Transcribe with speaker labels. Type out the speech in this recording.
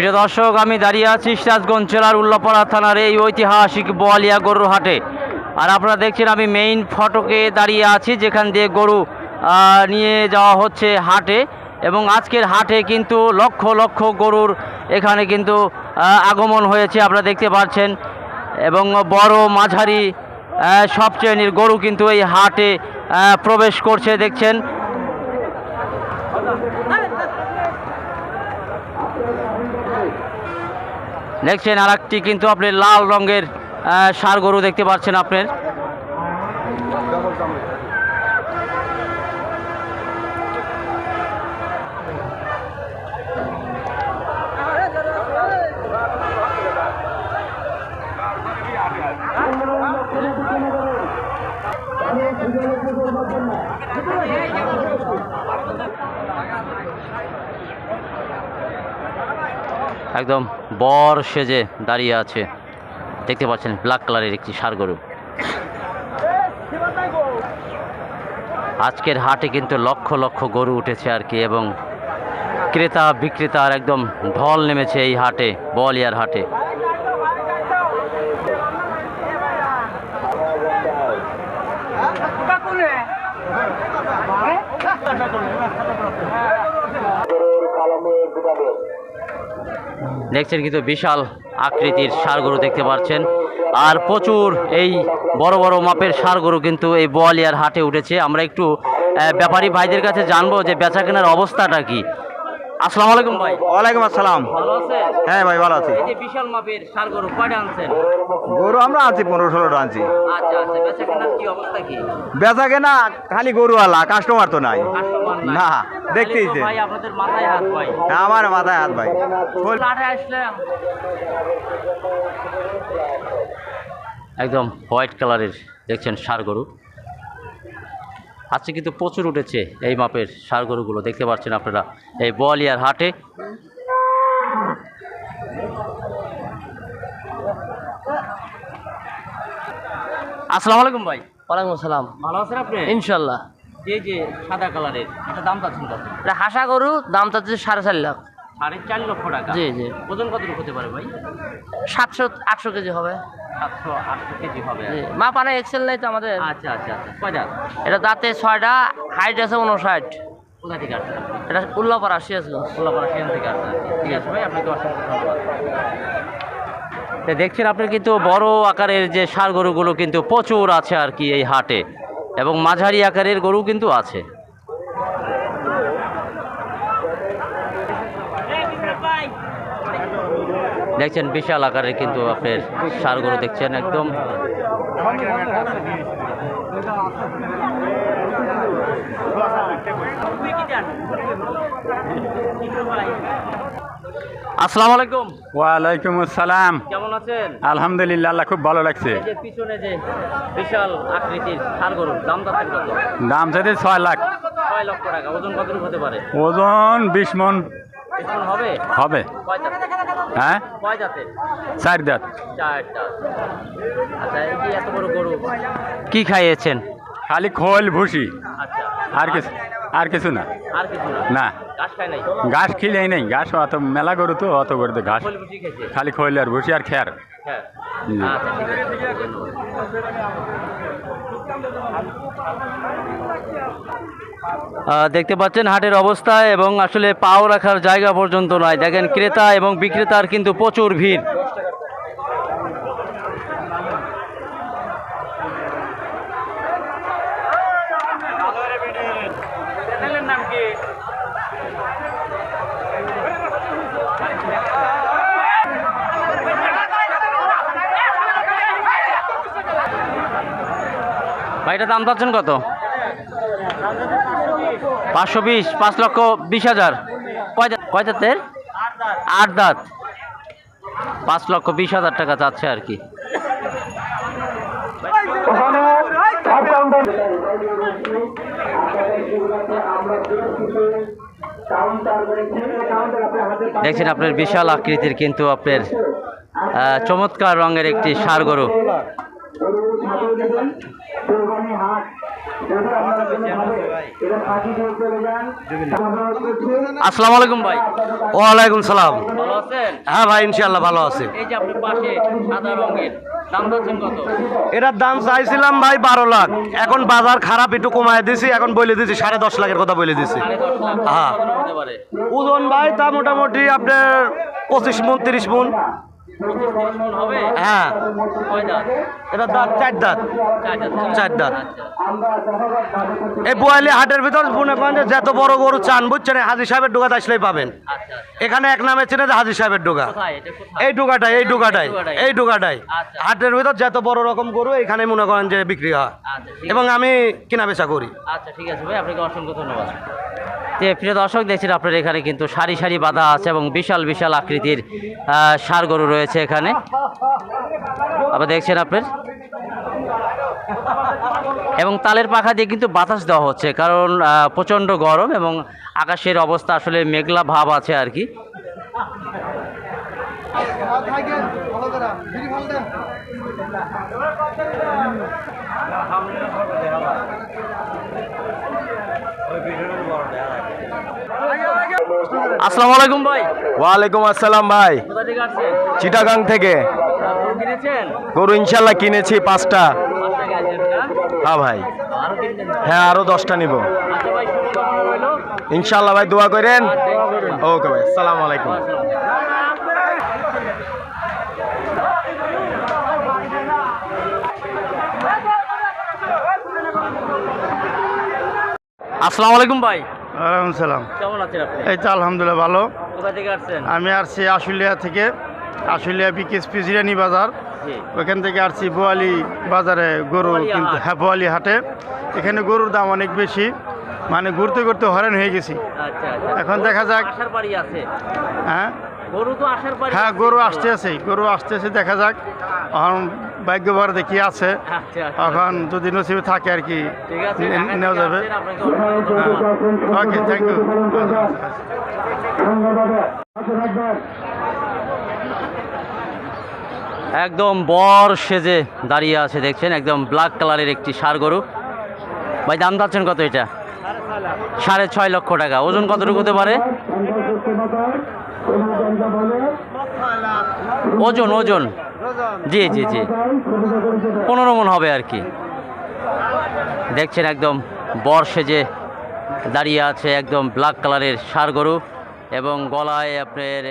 Speaker 1: প্রিয় দর্শক, আমি দাঁড়িয়ে আছি সিরাজগঞ্জ জেলার উল্লাপাড়া থানার এই ঐতিহাসিক বোয়ালিয়া গরুর হাটে। আর আপনারা দেখছেন, আমি মেইন ফটকে দাঁড়িয়ে আছি, যেখান দিয়ে গরু নিয়ে যাওয়া হচ্ছে হাটে। এবং আজকের হাটে কিন্তু লক্ষ লক্ষ গরুর এখানে কিন্তু আগমন হয়েছে, আপনারা দেখতে পাচ্ছেন। এবং বড় মাঝারি সব শ্রেণির গরু কিন্তু এই হাটে প্রবেশ করছে, দেখছেন। দেখছেন আর একটি কিন্তু আপনি লাল রঙের ষাঁড় গরু দেখতে পাচ্ছেন আপনার। একদম বর সেজে দাঁড়িয়ে আছে। দেখতে পাচ্ছেন ব্ল্যাক কালারের একটি সার গরু। আজকের হাটে কিন্তু লক্ষ লক্ষ গরু উঠেছে আর কি, এবং ক্রেতা বিক্রেতার একদম ঢল নেমেছে এই হাটে বল ইয়ার হাটে। দেখছেন কিন্তু বিশাল আকৃতির গরু দেখতে পাচ্ছেন। আর প্রচুর এই বড় বড় মাপের গরু কিন্তু এই বোয়ালিয়ার হাটে উঠেছে। আমরা একটু ব্যাপারী ভাইদের কাছে জানব যে বেচা কেনার অবস্থাটা কি। আসসালামু আলাইকুম ভাই।
Speaker 2: ওয়ালাইকুম আসসালাম।
Speaker 1: ভালো আছেন?
Speaker 2: হ্যাঁ ভাই ভালো আছি।
Speaker 1: এই বিশাল মাপের ষাঁড় গরু কয়টা আনছেন?
Speaker 2: গরু আমরা আনছি পনেরো ষোলোটা আনছি।
Speaker 1: আচ্ছা আচ্ছা বেচা কেনার কি অবস্থা কি?
Speaker 2: বেচা কেনা খালি গরু আলা কাস্টমার তো নাই। না দেখতেই
Speaker 1: ভাই আপনাদের মাথায় হাত ভাই।
Speaker 2: আমার মাথায় হাত ভাই। ফুল-
Speaker 1: আসলাম একদম হোয়াইট কালারের দেখছেন ষাঁড় গরু। আজকে কিন্তু প্রচুর উঠেছে এই মাপের ষাঁড় গরুগুলো দেখতে পাচ্ছেন আপনারা এই বোয়ালিয়ার হাটে। আসসালামু আলাইকুম ভাই।
Speaker 3: ওয়ালাইকুম আসসালাম।
Speaker 1: ভালো আছেন আপনি?
Speaker 3: ইনশাল্লাহ
Speaker 1: যে যে সাদা কালারের এটা দাম চাচ্ছেন কত?
Speaker 3: এটা হাসা গরু দাম চাচ্ছে সাড়ে চার লাখ।
Speaker 1: সাড়ে চার লক্ষ টাকা।
Speaker 3: জি জি।
Speaker 1: ওজন কতটুকু হতে পারে ভাই?
Speaker 3: সাতশো আটশো কেজি হবে।
Speaker 1: সাতশো আটশো কেজি হবে। আর
Speaker 3: জি মা পানে এক্সেল নেই তো আমাদের।
Speaker 1: আচ্ছা আচ্ছা আচ্ছা।
Speaker 3: এটা দাঁতে ছয়টা হাইট আছে উনষাট
Speaker 1: কোথা থেকে আসছেন
Speaker 3: এটা উল্লাপাড়া সিরাজগঞ্জ
Speaker 1: কোলাপাড়া সেখান থেকে ঠিক আছে ভাই আপনাকে অসংখ্য ধন্যবাদ। দেখছেন আপনি কিন্তু বড় আকারের যে ষাঁড় গরুগুলো কিন্তু প্রচুর আছে আর কি এই হাটে। এবং মাঝারি আকারের গরু কিন্তু আছে। দেখছেন বিশাল আকারের কিন্তু আপনার গরু দেখছেন একদম। আসসালামু আলাইকুম।
Speaker 4: ওয়ালাইকুম আসসালাম।
Speaker 1: কেমন আছেন?
Speaker 4: আলহামদুলিল্লাহ আল্লাহ খুব ভালো লাগছে।
Speaker 1: এই যে পিছনে যে বিশাল আকৃতির ষাঁড় গরু দাম যাচ্ছেন কত?
Speaker 4: দাম চাইতে ছয় লাখ।
Speaker 1: ছয় লক্ষ টাকা ওজন কতটুকু হতে পারে?
Speaker 4: ওজন বিশ মন
Speaker 1: হবে?
Speaker 4: হবে। হ্যাঁ?
Speaker 1: কয়
Speaker 4: চার দাঁত
Speaker 1: আচ্ছা এই যে এত বড় গরু। কি খাইয়েছেন?
Speaker 4: খালি খোল ভুসি।
Speaker 1: আচ্ছা।
Speaker 4: আর কিছু আর কিছু না।
Speaker 1: আর কিছু না?
Speaker 4: না।
Speaker 1: ঘাস খায় নাই?
Speaker 4: ঘাস খিলেই নেই। ঘাস অত মেলা গরু তো অত গরু তো ঘাস খালি খোল আর ভুসি আর খেয়ার।
Speaker 1: হ্যাঁ। দেখতে পাচ্ছেন হাটের অবস্থা এবং আসলে পাও রাখার জায়গা পর্যন্ত নয়। দেখেন ক্রেতা এবং বিক্রেতার কিন্তু প্রচুর ভিড়। ভাইটা দাম পাচ্ছেন কত? পাঁচশো বিশ, পাঁচ লক্ষ বিশ হাজার। কয় দাঁত কয় দাঁতের আট দাঁত পাঁচ লক্ষ বিশ হাজার টাকা চাচ্ছে আর কি। দেখছেন আপনার বিশাল আকৃতির কিন্তু আপনার চমৎকার রঙের একটি ষাঁড় গরু। আসসালামু আলাইকুম ভাই।
Speaker 5: ওয়ালাইকুম সালাম।
Speaker 1: ভালো আছেন?
Speaker 5: হ্যাঁ ভাই ইনশাল্লাহ ভালো আছে।
Speaker 1: এই যে আপনার পাশে সাদা রঙের দাম যাচ্ছেন কত?
Speaker 5: এটার দাম চাইছিলাম ভাই বারো লাখ। এখন বাজার খারাপ একটু কমায় দিছি এখন বলে দিছি সাড়ে দশ লাখের কথা বলে দিছি। হ্যাঁ।
Speaker 1: কত হতে পারে?
Speaker 5: ওজন ভাই তা মোটামুটি আপনার পঁচিশ মন তিরিশ মন। হ্যাঁ। এটা দাঁত চার দাঁত।
Speaker 1: চার দাঁত।
Speaker 5: এই বোয়ালি হাটের ভিতর যে যত বড় গরু চান বুঝছেন? হাজি সাহেবের ডোকাতে আসলেই পাবেন।
Speaker 1: আচ্ছা আচ্ছা।
Speaker 5: এখানে এক নামে চেনে যে হাজি সাহেবের ডোকা এই ডোকাটাই এই ডোকাটাই এই ডোকাটাই
Speaker 1: আচ্ছা।
Speaker 5: হাটের ভিতর যত বড় রকম গরু এখানে মনে করেন যে বিক্রি হয় এবং আমি কেনা বেচা করি।
Speaker 1: আচ্ছা ঠিক আছে ভাই আপনাকে অসংখ্য ধন্যবাদ। প্রিয় দর্শক দেখছেন আপনার এখানে কিন্তু সারি সারি বাঁধা আছে এবং বিশাল বিশাল আকৃতির সার গরু রয়েছে। এখানে। আবার দেখছেন আপনার? এবং তালের পাখা দিয়ে কিন্তু বাতাস দেওয়া হচ্ছে, কারণ প্রচণ্ড গরম এবং আকাশের অবস্থা আসলে মেঘলা ভাব আছে আর কি। আসসালামু আলাইকুম ভাই।
Speaker 2: ওয়ালাইকুম আসসালাম ভাই। চিটাগাং থেকে।
Speaker 1: গরু
Speaker 2: ইনশাল্লাহ কিনেছি পাঁচটা? হ্যাঁ ভাই। হ্যাঁ আরও দশটা নিব।
Speaker 1: আচ্ছা
Speaker 2: ইনশাল্লাহ ভাই দোয়া করেন। ওকে ভাই সালাম আলাইকুম।
Speaker 1: আসসালামু আলাইকুম ভাই।
Speaker 5: ওয়ালাইকুম সালাম।
Speaker 1: কেমন আছেন আপনি?
Speaker 5: এই তো আলহামদুলিল্লাহ ভালো।
Speaker 1: কোথা থেকে আসছেন?
Speaker 5: আমি আসছি আশুলিয়া থেকে আশুলিয়া বিকেএসপি জিরানি বাজার।
Speaker 1: ওখান
Speaker 5: ওইখান থেকে আসছি বোয়ালি বাজারে গরু কিন্তু। হ্যাঁ বোয়ালি হাটে। এখানে গরুর দাম অনেক বেশি। মানে ঘুরতে ঘুরতে হরেন হয়ে গেছি।
Speaker 1: আচ্ছা আচ্ছা।
Speaker 5: এখন দেখা যাক। হ্যাঁ?
Speaker 1: গরু তো আসার বাড়ি
Speaker 5: হ্যাঁ গরু আসতে আছে গরু আসতে আছে দেখা যাক। এখন ভাগ্যবার দেখি আছে।
Speaker 1: আচ্ছা আচ্ছা।
Speaker 5: এখন যদি নসিবে থাকে আর কি নেওয়া যাবে। ওকে থ্যাংক ইউ
Speaker 1: একদম বর সেজে দাঁড়িয়ে আছে দেখছেন? একদম ব্ল্যাক কালারের একটি সার গরু। ভাই দাম চাচ্ছেন কত এটা? সাড়ে ছয় লক্ষ টাকা। ওজন কতটুকু হতে পারে? ওজন ওজন। জি জি জি। পনেরো মন হবে আর কি। দেখছেন একদম বর্ষে যে দাঁড়িয়ে আছে একদম ব্ল্যাক কালারের সার গরু এবং গলায় আপনার